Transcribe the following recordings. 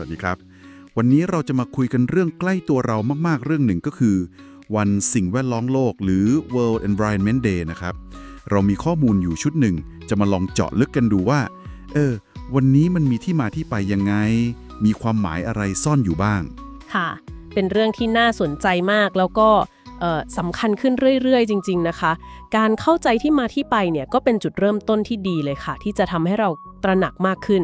วัสดีครับ วันนี้เราจะมาคุยกันเรื่องใกล้ตัวเรามากๆ เรื่องหนึ่งก็คือ วันสิ่งแวดล้อมโลกหรือ World Environment Day นะครับ เรามีข้อมูลอยู่ชุดหนึ่ง จะมาลองเจาะลึกกันดูว่า เออ วันนี้มันมีที่มาที่ไปยังไง มีความหมายอะไรซ่อนอยู่บ้าง ค่ะ เป็นเรื่องที่น่าสนใจมากแล้วก็สำคัญขึ้นเรื่อยๆ จริง ๆ นะคะ การเข้าใจที่มาที่ไปเนี่ยก็เป็นจุดเริ่มต้นที่ดีเลยค่ะ ที่จะทำให้เราตระหนักมากขึ้น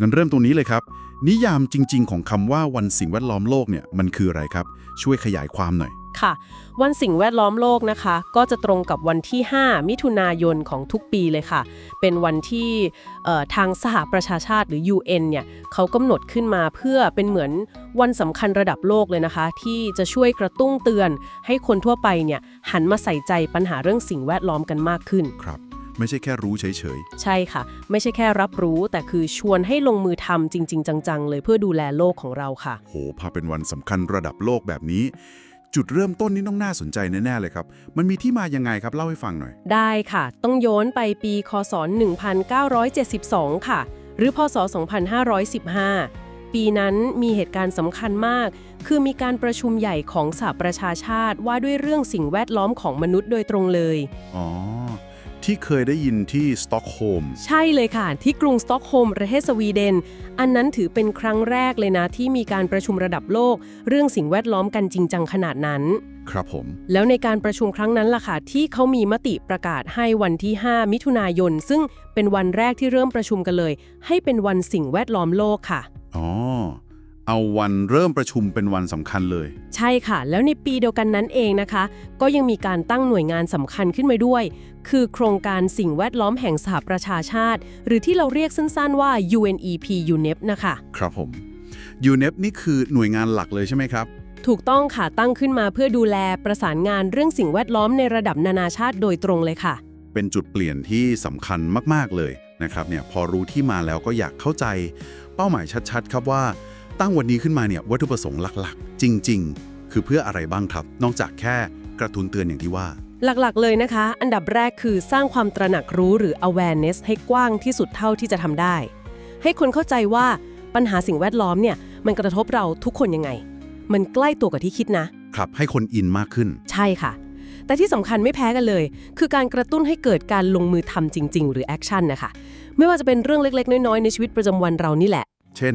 งั้นเริ่มตรงนี้เลยครับ นิยามจริง ๆ ของคำว่าวันสิ่งแวดล้อมโลกเนี่ยมันคืออะไรครับ ช่วยขยายความหน่อยค่ะ วันสิ่งแวดล้อมโลกนะคะ ก็จะตรงกับวันที่ 5 มิถุนายนของทุกปีเลยค่ะ เป็นวันที่เอ่อทางสหประชาชาติหรือ UN เนี่ยเขากำหนดขึ้นมาเพื่อเป็นเหมือนวันสำคัญระดับโลกเลยนะคะ ที่จะช่วยกระตุ้งเตือน ให้คนทั่วไปเนี่ยหันมาใส่ใจปัญหาเรื่องสิ่งแวดล้อมกันมากขึ้นครับ ไม่ใช่แค่รู้เฉยใช่ค่ะ ไม่ใช่แค่รับรู้ แต่คือชวนให้ลงมือทำจริง ๆ จัง ๆ เลยเพื่อดูแลโลกของเราค่ะ ๆ โหพาเป็นวันสำคัญระดับโลกแบบนี้ จุดเริ่มต้นนี่ต้องน่าสนใจแน่ๆเลยครับ มันมีที่มายังไงครับเล่าให้ฟังหน่อย ได้ค่ะ ต้องโยนไปปีคศ 1972 ค่ะ หรือพศ 2515 ปีนั้นมีเหตุการณ์สำคัญมาก คือมีการประชุมใหญ่ของสหประชาชาติว่าด้วยเรื่องสิ่งแวดล้อมของมนุษย์โดยตรงเลย อ๋อ ที่เคยได้ยินที่สต็อกโฮล์มใช่เลยค่ะ ที่กรุงสต็อกโฮล์มประเทศสวีเดน อันนั้นถือเป็นครั้งแรกเลยนะ ที่มีการประชุมระดับโลก เรื่องสิ่งแวดล้อมกันจริงจังขนาดนั้น ครับผม แล้วในการประชุมครั้งนั้นล่ะค่ะ ที่เขามีมติประกาศให้วันที่ 5 มิถุนายน ซึ่งเป็นวันแรกที่เริ่มประชุมกันเลย ให้เป็นวันสิ่งแวดล้อมโลกค่ะอ๋อ เอาวันเริ่มประชุมเป็นวันสำคัญเลย ใช่ค่ะ แล้วในปีเดียวกันนั้นเองนะคะ ก็ยังมีการตั้งหน่วยงานสำคัญขึ้นมาด้วย คือโครงการสิ่งแวดล้อมแห่งสหประชาชาติ หรือที่เราเรียกสั้นๆว่า UNEP UNEP นะคะ ครับผม UNEP นี่คือหน่วยงานหลักเลยใช่ไหมครับ ถูกต้องค่ะตั้งขึ้นมาเพื่อดูแลประสานงานเรื่องสิ่งแวดล้อมในระดับนานาชาติโดยตรงเลยค่ะ เป็นจุดเปลี่ยนที่สำคัญมากๆเลยนะครับเนี่ยพอรู้ที่มาแล้วก็อยากเข้าใจ เป้าหมายชัดๆ ครับว่า ตั้งวันนี้ขึ้นมาเนี่ยวัตถุประสงค์หลักๆ จริง ๆ คือเพื่ออะไรบ้างครับ นอกจากแค่กระตุ้นเตือนอย่างที่ว่า หลักๆ เลยนะคะ อันดับแรกคือสร้างความตระหนักรู้หรือ awareness ให้กว้างที่สุดเท่าที่จะทำได้ ให้คนเข้าใจว่าปัญหาสิ่งแวดล้อมเนี่ยมันกระทบเราทุกคนยังไง มันใกล้ตัวกับที่คิดนะ ครับ ให้คนอินมากขึ้น ใช่ค่ะ แต่ที่สำคัญไม่แพ้กันเลย คือการกระตุ้นให้เกิดการลงมือทำจริง ๆ หรือ action นะคะ ไม่ว่าจะเป็นเรื่องเล็กๆ น้อยๆ ในชีวิตประจำวันเรานี่แหละ เช่น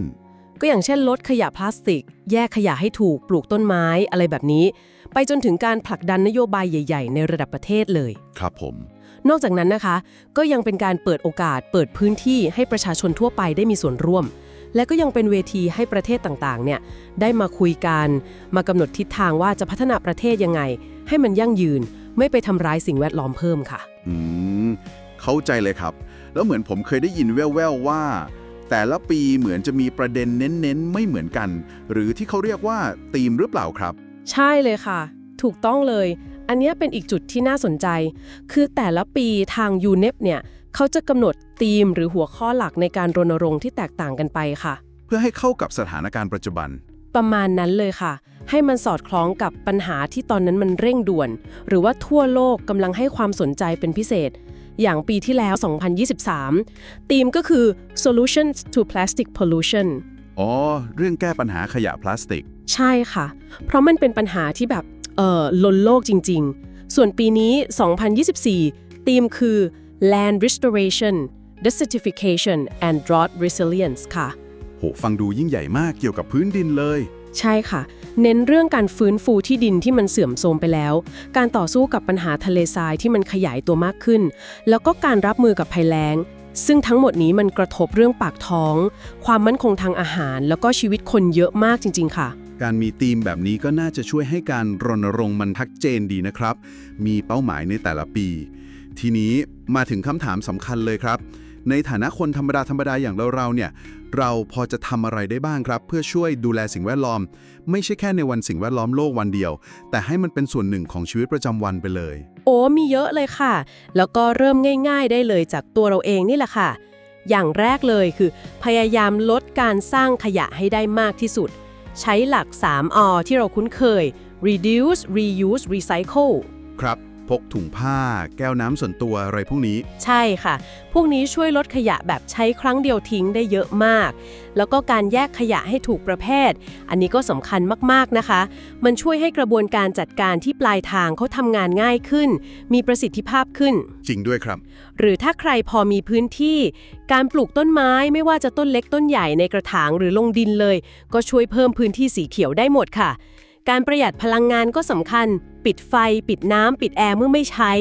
ก็อย่างเช่นลดขยะพลาสติก แยกขยะให้ถูกปลูกต้นไม้อะไรแบบนี้ ไปจนถึงการผลักดันนโยบายใหญ่ ๆ ในระดับประเทศเลย ครับผม นอกจากนั้นนะคะ ก็ยังเป็นการเปิดโอกาสเปิดพื้นที่ให้ประชาชนทั่วไปได้มีส่วนร่วม และก็ยังเป็นเวทีให้ประเทศต่างๆ เนี่ยได้มาคุยกัน มากำหนดทิศทางว่าจะพัฒนาประเทศยังไง ให้มันยั่งยืน ไม่ไปทำร้ายสิ่งแวดล้อมเพิ่มค่ะ อืมเข้าใจเลยครับ แล้วเหมือนผมเคยได้ยินแว่วๆว่า แต่ละปีเหมือนจะมีประเด็นเน้นๆ ไม่เหมือนกัน หรือที่เขาเรียกว่าธีมหรือเปล่าครับ ใช่เลยค่ะ ถูกต้องเลย อันเนี้ยเป็นอีกจุดที่น่าสนใจ คือแต่ละปีทาง UNEP เนี่ยเขาจะกำหนดธีมหรือหัวข้อหลักในการรณรงค์ที่แตกต่างกันไปค่ะ เพื่อให้เข้ากับสถานการณ์ปัจจุบัน ประมาณนั้นเลยค่ะ ให้มันสอดคล้องกับปัญหาที่ตอนนั้นมันเร่งด่วน หรือว่าทั่วโลกกำลังให้ความสนใจเป็นพิเศษ อย่างปีที่แล้ว 2023 ธีมก็คือ solutions to plastic pollution อ๋อ เรื่องแก้ปัญหาขยะพลาสติก ใช่ค่ะ เพราะมันเป็นปัญหาที่แบบเอ่อล้นโลกจริง ๆ ส่วนปีนี้ 2024 ธีมคือ land restoration desertification and drought resilience ค่ะ โห ฟังดูยิ่งใหญ่มากเกี่ยวกับพื้นดินเลย ใช่ค่ะ เน้นเรื่องการฟื้นฟูที่ดินที่มันเสื่อมโทรมไปแล้ว การต่อสู้กับปัญหาทะเลทรายที่มันขยายตัวมากขึ้น แล้วก็การรับมือกับภัยแล้ง ซึ่งทั้งหมดนี้มันกระทบเรื่องปากท้อง ความมั่นคงทางอาหาร แล้วก็ชีวิตคนเยอะมากจริง ๆ ค่ะ การมีธีมแบบนี้ก็น่าจะช่วยให้การรณรงค์มันทักเจนดีนะครับ มีเป้าหมายในแต่ละปี ทีนี้มาถึงคำถามสำคัญเลยครับ ในฐานะคนธรรมดาธรรมดาอย่างเราๆเนี่ยเราพอจะทำอะไรได้บ้างครับ เพื่อช่วยดูแลสิ่งแวดล้อม ไม่ใช่แค่ในวันสิ่งแวดล้อมโลกวันเดียว แต่ให้มันเป็นส่วนหนึ่งของชีวิตประจำวันไปเลย โอ้มีเยอะเลยค่ะ แล้วก็เริ่มง่าย ๆ ได้เลยจากตัวเราเองนี่แหละค่ะ อย่างแรกเลยคือ พยายามลดการสร้างขยะให้ได้มากที่สุด ใช้หลัก3อที่เราคุ้นเคย reduce reuse recycle ครับพ พกถุงผ้า แก้วน้ำส่วนตัวอะไรพวกนี้ ใช่ค่ะ พวกนี้ช่วยลดขยะแบบใช้ครั้งเดียวทิ้งได้เยอะมาก แล้วก็การแยกขยะให้ถูกประเภท อันนี้ก็สำคัญมากๆนะคะ มันช่วยให้กระบวนการจัดการที่ปลายทางเขาทำงานง่ายขึ้น มีประสิทธิภาพขึ้น จริงด้วยครับ หรือถ้าใครพอมีพื้นที่ การปลูกต้นไม้ไม่ว่าจะต้นเล็กต้นใหญ่ในกระถางหรือลงดินเลย ก็ช่วยเพิ่มพื้นที่สีเขียวได้หมดค่ะ การประหยัดพลังงานก็สำคัญ ปิดไฟ ปิดน้ำ ปิดแอร์เมื่อไม่ใช้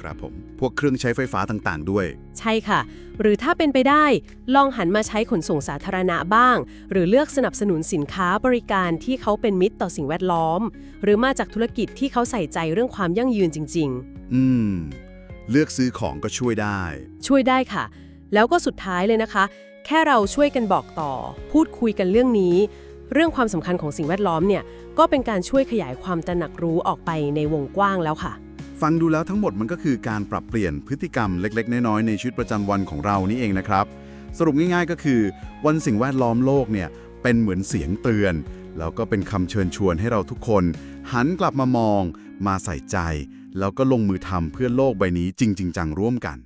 ครับผม พวกเครื่องใช้ไฟฟ้าต่างๆ ด้วย ใช่ค่ะ หรือถ้าเป็นไปได้ ลองหันมาใช้ขนส่งสาธารณะบ้าง หรือเลือกสนับสนุนสินค้าบริการที่เขาเป็นมิตรต่อสิ่งแวดล้อม หรือมาจากธุรกิจที่เขาใส่ใจเรื่องความยั่งยืนจริง อืม เลือกซื้อของก็ช่วยได้ ๆ ช่วยได้ค่ะ แล้วก็สุดท้ายเลยนะคะ แค่เราช่วยกันบอกต่อ พูดคุยกันเรื่องนี้ เรื่องความสำคัญของสิ่งแวดล้อมเนี่ยก็เป็นการช่วยขยายความตระหนักรู้ออกไปในวงกว้างแล้วค่ะ ฟังดูแล้วทั้งหมดมันก็คือการปรับเปลี่ยนพฤติกรรมเล็กๆ น้อยๆในชีวิตประจำวันของเรานี่เองนะครับ สรุปง่ายๆก็คือ วันสิ่งแวดล้อมโลกเนี่ยเป็นเหมือนเสียงเตือน แล้วก็เป็นคำเชิญชวนให้เราทุกคน หันกลับมามอง มาใส่ใจ แล้วก็ลงมือทำเพื่อโลกใบนี้จริง ๆ จังร่วมกัน